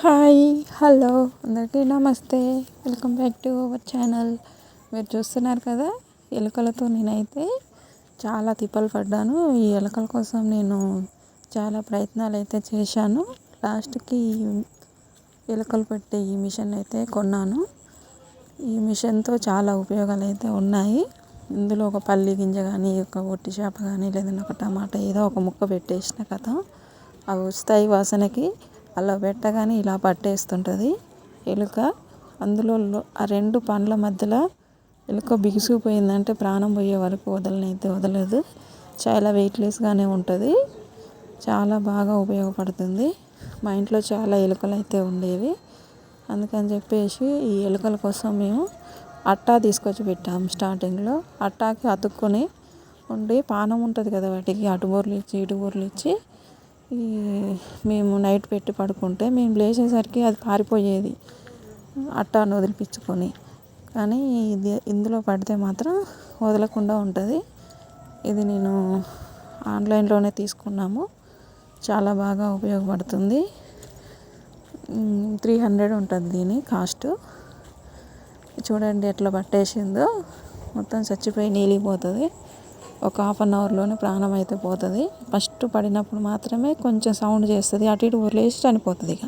Hi hello. అందరికీ నమస్తే. Welcome back to our channel. మీరు చూస్తున్నారు కదా ఎలుకలతో నేనైతే చాలా తిప్పలు పడ్డాను. ఈ ఎలుకల కోసం నేను చాలా ప్రయత్నాలు అయితే చేశాను. లాస్ట్కి ఎలుకలు పెట్టే ఈ మిషన్ అయితే కొన్నాను. ఈ మిషన్తో చాలా ఉపయోగాలు అయితే ఉన్నాయి. ఇందులో ఒక పల్లి గింజ కానీ ఒక ఒట్టి చేప కానీ లేదంటే ఒక టమాటా ఏదో ఒక ముక్క పెట్టేసిన కథ అవి వస్తాయి వాసనకి. అలా పెట్టగానే ఇలా పట్టేస్తుంటుంది. ఎలుక అందులో ఆ రెండు పండ్ల మధ్యలో ఎలుక బిగుసుకుపోయిందంటే ప్రాణం పోయే వరకు వదలనైతే వదలదు. చాలా వెయిట్లెస్గానే ఉంటుంది. చాలా బాగా ఉపయోగపడుతుంది. మా ఇంట్లో చాలా ఎలుకలు అయితే ఉండేవి. అందుకని చెప్పేసి ఈ ఎలుకల కోసం మేము అట్టా తీసుకొచ్చి పెట్టాము స్టార్టింగ్లో. అట్టాకి అతుక్కొని ఉండి పానం ఉంటుంది కదా వాటికి అటు బోర్లు ఇచ్చి ఇటు బోర్లు ఇచ్చి ఈ మేము నైట్ పెట్టి పడుకుంటే మేము లేచేసరికి అది పారిపోయేది. అట్టాను వదిలిపించుకొని. కానీ ఇది ఇందులో పడితే మాత్రం వదలకుండా ఉంటుంది. ఇది నేను ఆన్లైన్లోనే తీసుకున్నాము. చాలా బాగా ఉపయోగపడుతుంది. త్రీ హండ్రెడ్ ఉంటుంది దీని కాస్ట్. చూడండి ఎట్లా పట్టేసిందో. మొత్తం చచ్చిపోయి నీలిపోతుంది ఒక హాఫ్ అన్ అవర్లోనే ప్రాణం అయితే పోతుంది. ఫస్ట్ పడినప్పుడు మాత్రమే కొంచెం సౌండ్ చేస్తుంది. అటు ఇటు లేచి చనిపోతుంది ఇక.